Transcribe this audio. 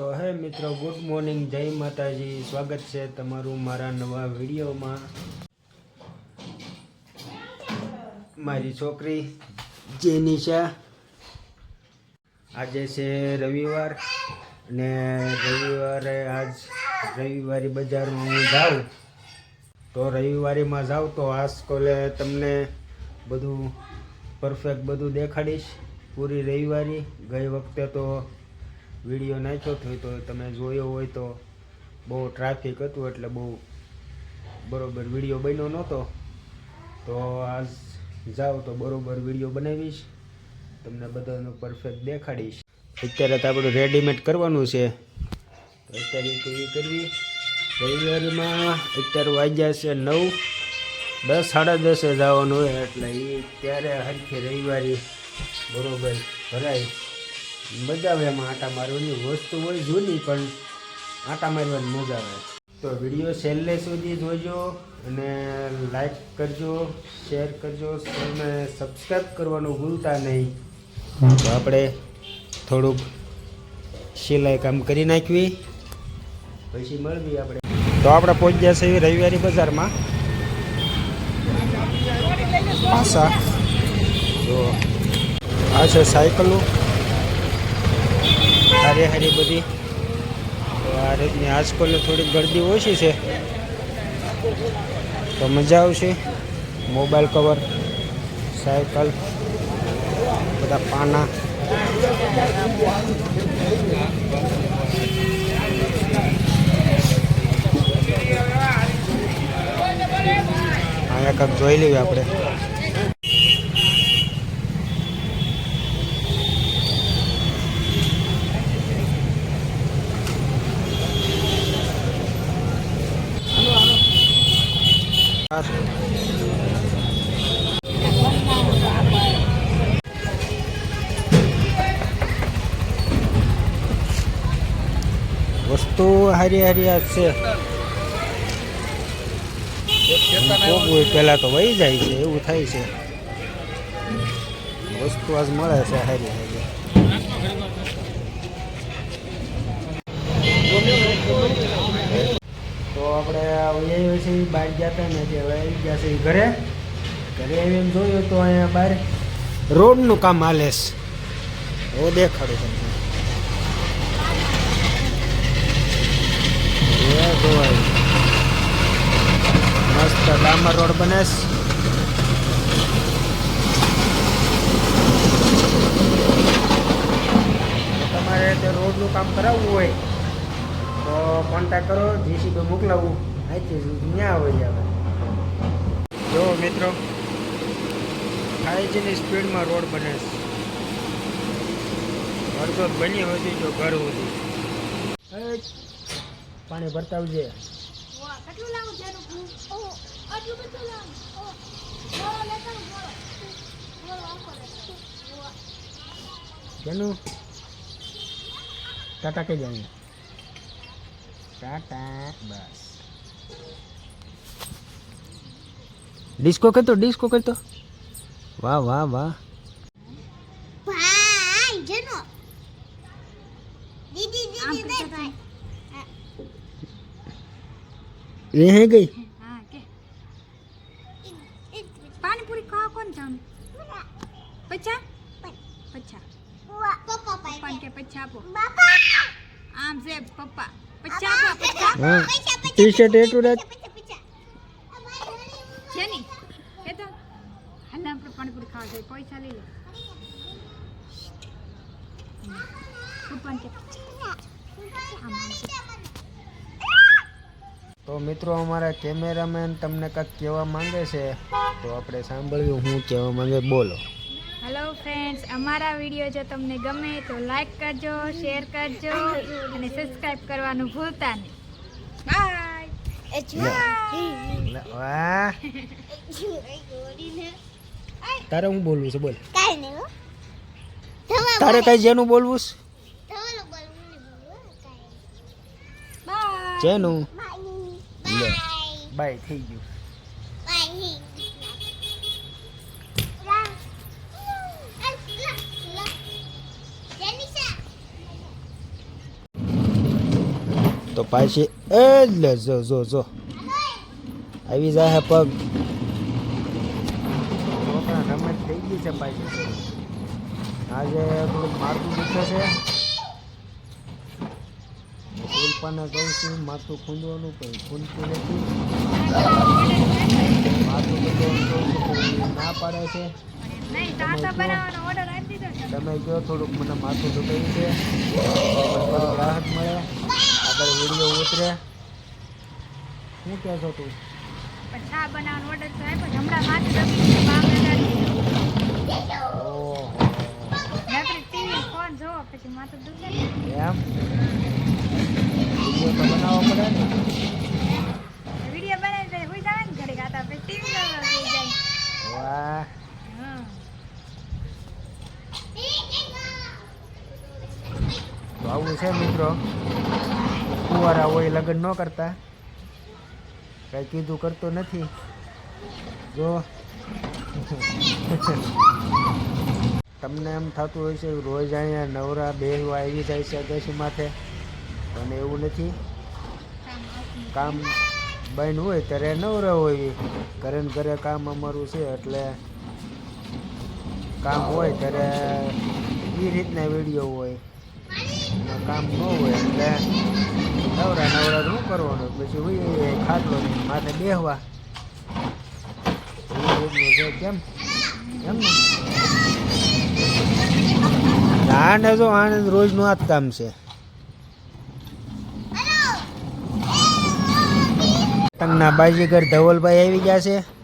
તો હે મિત્રો ગુડ મોર્નિંગ જય માતાજી. સ્વાગત છે તમારું મારા નવા વિડીયોમાં. મારી છોકરી જેનિશા આજે છે રવિવાર અને રવિવારે આજ રવિવારી બજારમાં હું જાઉં. તો રવિવારીમાં જાઉં તો આ સ્કોલે તમને બધું પરફેક્ટ બધું દેખાડીશ. પૂરી રવિવારી, ગઈ વખતે તો વીડિયો નાખ્યો થયો તો તમે જોયો હોય તો બહુ ટ્રાફિક હતું એટલે બહુ બરોબર વીડિયો બન્યો નહોતો. તો આજ જાઓ તો બરોબર વીડિયો બનાવીશ, તમને બધાનું પરફેક્ટ દેખાડીશ. અત્યારે તો આપણું રેડીમેડ કરવાનું છે. અત્યારે એ કરવી. રવિવારીમાં અત્યારે વાગ્યા છે નવ, દસ, સાડા દસે જવાનું હોય એટલે એ ત્યારે હરખી રવિવારી બરોબર ભરાય. મજા આવે એમાં આટા મારવાની વસ્તુ હોય જૂની, પણ આટા મારવાની મજા આવે. તો વીડિયો છેલ્લે સુધી જોજો અને લાઈક કરજો શેર કરજો, અને સબસ્ક્રાઈબ કરવાનું ભૂલતા નહીં. તો આપણે થોડુંક સિલાઈ કામ કરી નાખવી, પછી મળવી આપણે. તો આપણે પહોંચ્યા છીએ રવિવારી બજારમાં. પાછા તો આ છે સાયકલો હારી હારી બધી. આ રીતની આજકાલ થોડીક ગરદી ઓછી છે. તો મજા આવશે. મોબાઈલ કવર, સાયકલ, બધા પાના. અહીંયા કંઈક જોઈ લઈએ આપણે. વસ્તુ હારી હારી છે. કોકવું પહેલાં તો વહી જાય છે, એવું થાય છે. વસ્તુ આજ મળે છે હારી હારી. આપણે વહી છે બહાર ગયા હતા ને જે વહી ગયા છે એ ઘરે. ઘરે આવીને જોયું તો અહીંયા બહાર રોડનું કામ હાલે છે. હું દેખાડું તમને મસ્ત ડામર રોડ બને છે. તમારે તે રોડનું કામ કરાવવું હોય. તો કોન્ટેક્ટ કરો જીસીબી મોકલાવવું અહીંથી ત્યાં હોય આવે જો મિત્રો આઈજીની સ્પીડમાં રોડ બને છે જ બની હોતી જો ઘર સુધી પાણી ભરતા આવજે વાહ, કેટલું લાવું જેનું ફૂલ? ઓહો, આટલું બધું લાવું. ઓહો, ગોળો લેતા આવું, ગોળો. ગોળો આખો લેતા આવું. વાહ. કેનું ટાટા કઈ જાય ટાટા બસ ડિસ્કો કરતો ડિસ્કો કરતો વાહ વાહ વાહ ભાઈ, જેનો. દીદી, દીદી, દે ભાઈ. એ હે ગઈ હા કે પાણીપુરી ખાવા કોણ જાણ પચા પચા વાહ, પપ્પા પાઈ કે પચા આપો બાપા. આમ છે પપ્પા હા. ટી શર્ટ એટલું રાખ. છે ની એ તો હાલ આપણે પાણીપુરી ખાવા જાય પૈસા લઈ લે. પપ્પાને કે પચા આમ આમ છે. તો મિત્રો અમારા કેમેરામેન તમને કંઈક કહેવા માંગે છે તો આપણે સાંભળ્યું હું કહેવા માંગે બોલો. હેલો ફ્રેન્ડ્સ અમારા વીડિયો જો તમને ગમે તો લાઈક કરજો શેર કરજો અને સબસ્ક્રાઇબ કરવાનું ભૂલતા નહીં. બાય. તારે હું બોલવું છે? બોલ. તારે કઈ જેનું બોલવું છે? જેનું. બાય થઈ ગયું Bye. લા. લા. લા. જેનિશા. પાછી એ જ લે જો જો જો આવી જાય પગ રમત થઈ ગઈ છે પાછી આજે થોડુંક માથું દુખે છે શિલ્પાને કહું છું માથું ખૂંદવાનું પણ ખૂંદતું નથી માથું છું ના પાડે છે છે તમે કહો થોડુંક મને માથું દુખાયું છે રાહત મળે આગળ વીડિયો ઉતરે. શું કહે છો તું? પણ ચા બનાવવાનો ઓર્ડર તો આપ્યો છે. હમણાં માથે દબી પછી માથું દુખે. એમ? તો બનાવવો પડે ને વીડિયો બનાવી દે હુઈ જાય ને ઘરે ગાતા પછી ટીવી જોવા બેસી જાય વાહ હા તો આવું છે મિત્રો કુંવારા હોય, લગ્ન ન કરતા. કઈ કીધું કરતો નથી. જો. તમને એમ થતું હોય છે રોજ અહીંયા નવરા બેહવા આવી જાય છે અગાસી માથે. પણ એવું નથી. કામ બન હોય ત્યારે નવરા હોય. ઘરે ને ઘરે કામ અમારું છે એટલે કામ હોય ત્યારે એ રીતના વીડિયો હોય. કામ ન હોય એટલે નવરા નવરા શું કરવાનું? પછી હોય ખાટલો માથે બેહવા. કેમ? કેમ ને? આને જો આને રોજનું આ જ કામ છે. પતંગના બાજીગર ધવલભાઈ આવી ગયા છે.